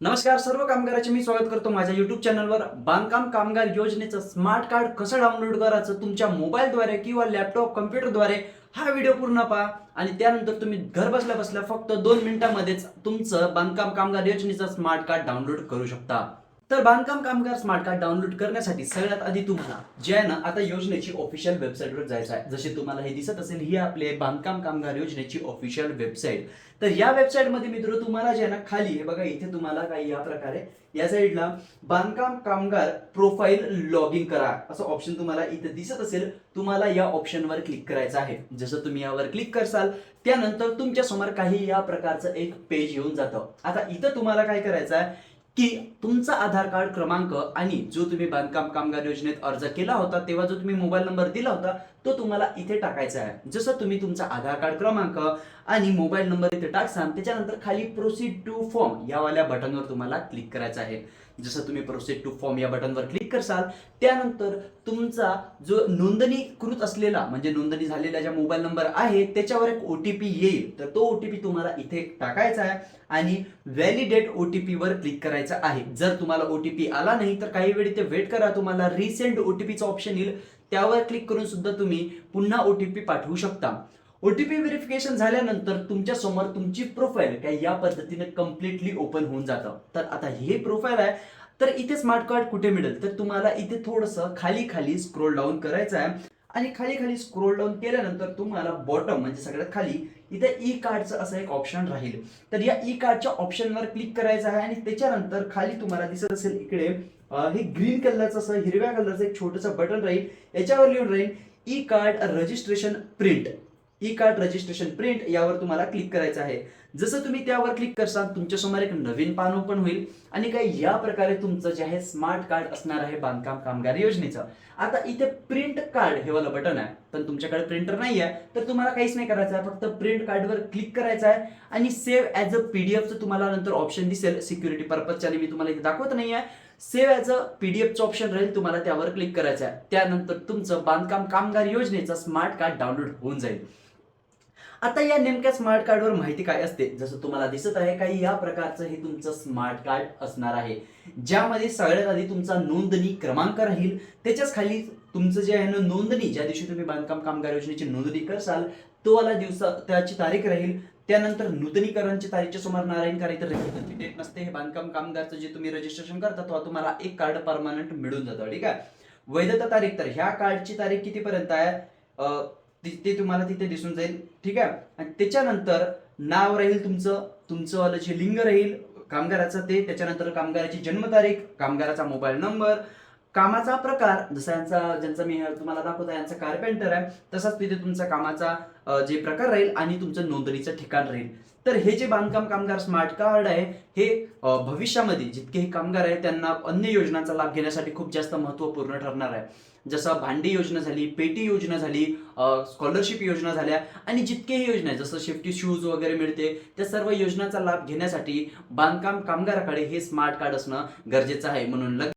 नमस्कार सर्व कामगाराचे मी स्वागत करतो माझ्या युट्यूब चॅनलवर बांधकाम कामगार योजनेचं स्मार्ट कार्ड कसं डाउनलोड करायचं तुमच्या मोबाईलद्वारे किंवा लॅपटॉप कम्प्युटरद्वारे हा व्हिडिओ पूर्ण पहा. आणि त्यानंतर तुम्ही घर बसल्या बसल्या फक्त दोन मिनिटांमध्येच तुमचं बांधकाम कामगार योजनेचं स्मार्ट कार्ड डाउनलोड करू शकता. तर बांधकाम कामगार स्मार्ट कार्ड डाउनलोड करण्यासाठी सगळ्यात आधी तुम्हाला जे आहे ना आता योजनेची ऑफिशियल वेबसाईटवर जायचं आहे. जसे तुम्हाला हे दिसत असेल ही आपले बांधकाम कामगार योजनेची ऑफिशियल वेबसाईट तर या वेबसाईटमध्ये मित्र तुम्हाला जे आहे ना खाली हे बघा इथे तुम्हाला काही या प्रकारे या साईडला बांधकाम कामगार प्रोफाईल लॉग इन करा. असं ऑप्शन तुम्हाला इथे दिसत असेल तुम्हाला या ऑप्शनवर क्लिक करायचं आहे. जसं तुम्ही यावर क्लिक करसाल त्यानंतर तुमच्यासमोर काही या प्रकारचं एक पेज येऊन जातं. आता इथं तुम्हाला काय करायचं आहे की तुमचा आधार कार्ड क्रमांक आणि जो तुम्ही बांधकाम कामगार योजनेत अर्ज केला होता तेव्हा जो तुम्ही मोबाईल नंबर दिला होता तो तुम्हाला इथे टाकायचा आहे. जसं तुम्ही तुमचा आधार कार्ड क्रमांक आणि मोबाईल नंबर इथे टाकसान त्याच्यानंतर खाली प्रोसीड टू फॉर्म यावाल्या बटनवर तुम्हाला क्लिक करायचं आहे. जसं तुम्ही प्रोसीड टू फॉर्म या बटनवर क्लिक करसाल त्यानंतर तुमचा जो नोंदणीकृत असलेला म्हणजे नोंदणी झालेला ज्या मोबाईल नंबर आहे त्याच्यावर एक ओ टी पी येईल. तर तो ओ टी पी तुम्हाला इथे टाकायचा आहे आणि व्हॅलिडेट ओ टी पीवर क्लिक करायचं आहे. जर तुम्हाला ओ टी पी आला नाही तर काही वेळी ते वेट करा. तुम्हाला रिसेंट ओ टी पीचं ऑप्शन येईल. त्यावर क्लिक करून सुद्धा तुम्ही पुन्हा ओ टी पी पाठवू शकता. ओटीपी व्हेरिफिकेशन झाल्यानंतर तुमच्यासमोर तुमची प्रोफाईल काय या पद्धतीने कम्प्लिटली ओपन होऊन जातं. तर आता हे प्रोफाईल आहे. तर इथे स्मार्ट कार्ड कुठे मिळेल? तर तुम्हाला इथे थोडंसं खाली खाली स्क्रोल डाऊन करायचं आहे. आणि खाली खाली स्क्रोल डाऊन केल्यानंतर तुम्हाला बॉटम म्हणजे सगळ्यात खाली इथे ई कार्डचं असं एक ऑप्शन राहील. तर या ई कार्डच्या ऑप्शनवर क्लिक करायचं आहे आणि त्याच्यानंतर खाली तुम्हाला दिसत असेल इकडे हे ग्रीन कलरचं असं हिरव्या कलरचं एक छोटंसं बटन राहील. याच्यावर लिहून राहील E card registration print E card registration print यावर तुम्हाला क्लिक करायचं आहे. जसं तुम्ही त्यावर क्लिक करसाल तुमच्यासमोर एक नवीन पान ओपन होईल. आणि काही या प्रकारे तुमचं जे आहे स्मार्ट कार्ड असणार आहे बांधकाम कामगार योजनेचं. आता इथे प्रिंट कार्ड हे वाला बटन आहे. पण तुमच्याकडे प्रिंटर नाही आहे तर तुम्हाला काहीच नाही करायचं आहे. फक्त प्रिंट कार्डवर क्लिक करायचं आहे. आणि सेव्ह ॲज अ पीडीएफचं तुम्हाला नंतर ऑप्शन दिसेल. सिक्युरिटी पर्पजच्या मी तुम्हाला इथे दाखवत नाही आहे सेव्ह ॲज अ पीडीएफचं ऑप्शन राहील. तुम्हाला त्यावर क्लिक करायचं आहे. त्यानंतर तुमचं बांधकाम कामगार योजनेचं स्मार्ट कार्ड डाउनलोड होऊन जाईल. आता या नेमक्या स्मार्ट कार्डवर माहिती काय असते? जसं तुम्हाला दिसत आहे काही या प्रकारचं हे तुमचं स्मार्ट कार्ड असणार आहे. ज्यामध्ये सगळ्यात आधी तुमचा नोंदणी क्रमांक राहील. त्याच्याच खाली तुमचं जे आहे ना नोंदणी ज्या दिवशी तुम्ही बांधकाम कामगार योजनेची नोंदणी करसाल तो वाला दिवसा त्याची तारीख राहील. त्यानंतर नूतनीकरणची तारीखच्या समोर नारायण करायचं रजिस्ट्रेशन डेट नसते. हे बांधकाम कामगारचं जे तुम्ही रजिस्ट्रेशन करता तेव्हा तुम्हाला एक कार्ड परमानंट मिळून जातं. ठीक आहे? वैधता तारीख तर ह्या कार्डची तारीख कितीपर्यंत आहे? ते तुम्हाला तिथे दिसून जाईल. ठीक आहे? आणि त्याच्यानंतर नाव राहील तुमचं तुमचं जे लिंग राहील कामगाराचं ते त्याच्यानंतर कामगाराची जन्मतारीख कामगाराचा मोबाईल नंबर कामाचा प्रकार जसा यांचा ज्यांचा मी तुम्हाला दाखवतो यांचा कारपेंटर आहे तसाच तिथे तुमचा कामाचा जे प्रकार राहील आणि तुमचं नोंदणीचं ठिकाण राहील. तर हे जे बांधकाम कामगार स्मार्ट कार्ड आहे हे भविष्यामध्ये जितके हे कामगार आहे त्यांना अन्य योजनांचा लाभ घेण्यासाठी खूप जास्त महत्त्वपूर्ण ठरणार आहे. जसं भांडी योजना झाली पेटी योजना झाली स्कॉलरशिप योजना झाल्या आणि जितकेही योजना आहे जसं शेफ्टी शूज वगैरे मिळते त्या सर्व योजनांचा लाभ घेण्यासाठी बांधकाम कामगाराकडे हे स्मार्ट कार्ड असणं गरजेचं आहे. म्हणून लग